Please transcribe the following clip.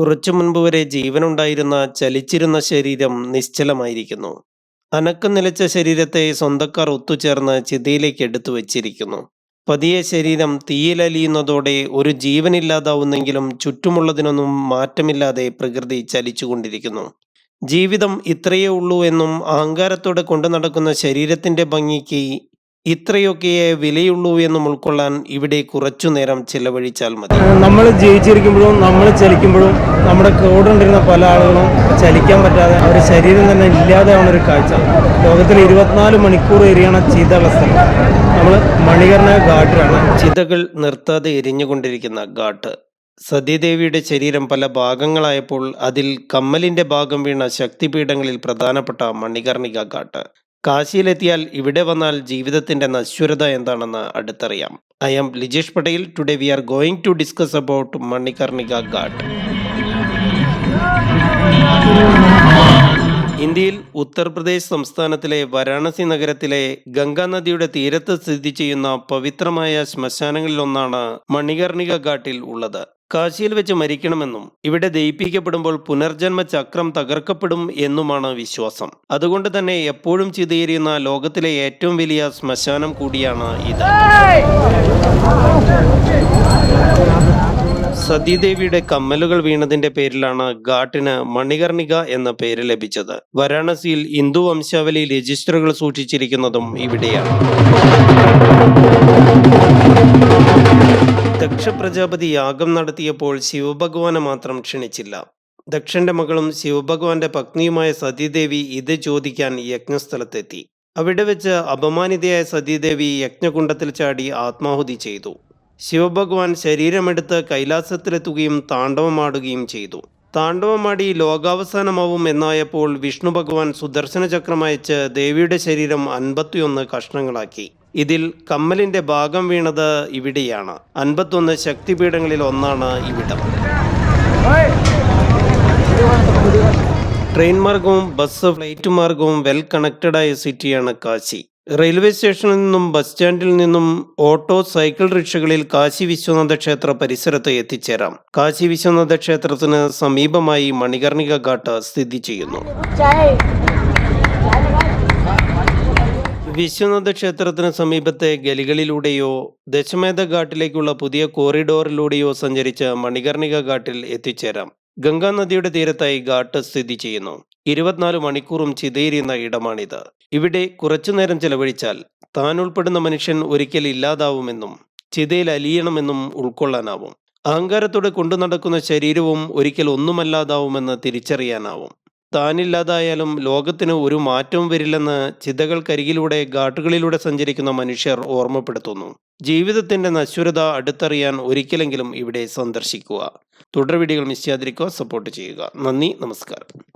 കുറച്ചു മുൻപ് വരെ ജീവനുണ്ടായിരുന്ന ചലിച്ചിരുന്ന ശരീരം നിശ്ചലമായിരിക്കുന്നു. അനക്കം നിലച്ച ശരീരത്തെ സ്വന്തക്കാർ ഒത്തുചേർന്ന് ചിതയിലേക്ക് എടുത്തു വച്ചിരിക്കുന്നു. പതിയെ ശരീരം തീയിലലിയുന്നതോടെ ഒരു ജീവനില്ലാതാവുന്നെങ്കിലും ചുറ്റുമുള്ളതിനൊന്നും മാറ്റമില്ലാതെ പ്രകൃതി ചലിച്ചുകൊണ്ടിരിക്കുന്നു. ജീവിതം ഇത്രയേ ഉള്ളൂ എന്നും അഹങ്കാരത്തോടെ കൊണ്ടുനടക്കുന്ന ശരീരത്തിന്റെ ഭംഗിക്ക് ഇത്രയൊക്കെയേ വിലയുള്ളൂ എന്ന് ഉൾക്കൊള്ളാൻ ഇവിടെ കുറച്ചു നേരം ചിലവഴിച്ചാൽ മതി. നമ്മൾ ജീവിച്ചിരിക്കുമ്പോഴും നമ്മൾ ചലിക്കുമ്പോഴും നമ്മുടെ കൂടെ പല ആളുകളും ചലിക്കാൻ പറ്റാതെ അവരുടെ ശരീരം തന്നെ ഇല്ലാതെയാണ് ഒരു കാഴ്ച ലോകത്തിൽ ഇരുപത്തിനാല് മണിക്കൂർ എരിയണ ചീതയുള്ള സ്ഥലം നമ്മൾ മണികർണ ഘാട്ടിലാണ് ചിതകൾ നിർത്താതെ എരിഞ്ഞുകൊണ്ടിരിക്കുന്ന ഘാട്ട്. സതീദേവിയുടെ ശരീരം പല ഭാഗങ്ങളായപ്പോൾ അതിൽ കമ്മലിന്റെ ഭാഗം വീണ ശക്തിപീഠങ്ങളിൽ പ്രധാനപ്പെട്ട മണികർണിക ഘാട്ട്. കാശിയിലെത്തിയാൽ ഇവിടെ വന്നാൽ ജീവിതത്തിന്റെ നശ്വരത എന്താണെന്ന് അടുത്തറിയാം. I am Lijesh Patel. Today we are going to discuss about Manikarnika Ghat. ഇന്ത്യയിൽ ഉത്തർപ്രദേശ് സംസ്ഥാനത്തിലെ വാരാണസി നഗരത്തിലെ ഗംഗാ നദിയുടെ തീരത്ത് സ്ഥിതി ചെയ്യുന്ന പവിത്രമായ ശ്മശാനങ്ങളിലൊന്നാണ് മണികർണിക ഘാട്ടിൽ ഉള്ളത്. കാശിയിൽ വെച്ച് മരിക്കണമെന്നും ഇവിടെ ദയിപ്പിക്കപ്പെടുമ്പോൾ പുനർജന്മ ചക്രം തകർക്കപ്പെടും എന്നുമാണ് വിശ്വാസം. അതുകൊണ്ട് തന്നെ എപ്പോഴും ചിതയേറിയുന്ന ലോകത്തിലെ ഏറ്റവും വലിയ ശ്മശാനം കൂടിയാണ് ഇത്. സതീദേവിയുടെ കമ്മലുകൾ വീണതിന്റെ പേരിലാണ് ഘാട്ടിന് മണികർണിക എന്ന പേര് ലഭിച്ചത്. വാരാണസിയിൽ ഹിന്ദു വംശാവലി രജിസ്റ്ററുകൾ സൂക്ഷിച്ചിരിക്കുന്നതും ഇവിടെയാണ്. ദക്ഷ പ്രജാപതി യാഗം നടത്തിയപ്പോൾ ശിവഭഗവാനെ മാത്രം ക്ഷണിച്ചില്ല. ദക്ഷന്റെ മകളും ശിവഭഗവാന്റെ പത്നിയുമായ സതീദേവി ഇത് ചോദിക്കാൻ യജ്ഞസ്ഥലത്തെത്തി. അവിടെ വെച്ച് അപമാനിതയായ സതീദേവി യജ്ഞകുണ്ടത്തിൽ ചാടി ആത്മാഹുതി ചെയ്തു. ശിവഭഗവാൻ ശരീരമെടുത്ത് കൈലാസത്തിലെത്തുകയും താണ്ഡവമാടുകയും ചെയ്തു. താണ്ഡവമാടി ലോകാവസാനമാവും എന്നായപ്പോൾ വിഷ്ണു ഭഗവാൻ സുദർശന ചക്രമയച്ച് ദേവിയുടെ ശരീരം അൻപത്തിയൊന്ന് കഷ്ണങ്ങളാക്കി. ഇതിൽ കമ്മലിന്റെ ഭാഗം വീണത് ഇവിടെയാണ്. അൻപത്തൊന്ന് ശക്തിപീഠങ്ങളിൽ ഒന്നാണ് ഇവിടം. ട്രെയിൻ മാർഗവും ബസ്, ഫ്ലൈറ്റ് മാർഗവും വെൽ കണക്റ്റഡായ സിറ്റിയാണ് കാശി. റെയിൽവേ സ്റ്റേഷനിൽ നിന്നും ബസ് സ്റ്റാൻഡിൽ നിന്നും ഓട്ടോ, സൈക്കിൾ റിക്ഷകളിൽ കാശി വിശ്വനാഥ ക്ഷേത്ര പരിസരത്ത് എത്തിച്ചേരാം. കാശി വിശ്വനാഥ ക്ഷേത്രത്തിന് സമീപമായി മണികർണിക ഘാട്ട് സ്ഥിതി ചെയ്യുന്നു. വിശ്വനാഥ ക്ഷേത്രത്തിന് സമീപത്തെ ഗലികളിലൂടെയോ ദശമേധ ഘാട്ടിലേക്കുള്ള പുതിയ കോറിഡോറിലൂടെയോ സഞ്ചരിച്ച് മണികർണിക ഘാട്ടിൽ എത്തിച്ചേരാം. ഗംഗാ നദിയുടെ തീരത്തായി ഘാട്ട് സ്ഥിതി ചെയ്യുന്നു. ഇരുപത്തിനാല് മണിക്കൂറും ചിതയിരുന്ന ഇടമാണിത്. ഇവിടെ കുറച്ചുനേരം ചെലവഴിച്ചാൽ താൻ ഉൾപ്പെടുന്ന മനുഷ്യൻ ഒരിക്കൽ ഇല്ലാതാവുമെന്നും ചിതയിൽ അലിയണമെന്നും ഉൾക്കൊള്ളാനാവും. അഹങ്കാരത്തോടെ കൊണ്ടുനടക്കുന്ന ശരീരവും ഒരിക്കൽ ഒന്നുമല്ലാതാവുമെന്ന് തിരിച്ചറിയാനാവും. താനില്ലാതായാലും ലോകത്തിന് ഒരു മാറ്റവും വരില്ലെന്ന് ചിതകൾക്കരികിലൂടെ ഘാട്ടുകളിലൂടെ സഞ്ചരിക്കുന്ന മനുഷ്യർ ഓർമ്മപ്പെടുത്തുന്നു. ജീവിതത്തിന്റെ നശ്വരത അടുത്തറിയാൻ ഒരിക്കലെങ്കിലും ഇവിടെ സന്ദർശിക്കുക. തുടർ വീഡിയോകൾ മിസ് ചെയ്യാതിരിക്കുക. സപ്പോർട്ട് ചെയ്യുക. നന്ദി. നമസ്കാരം.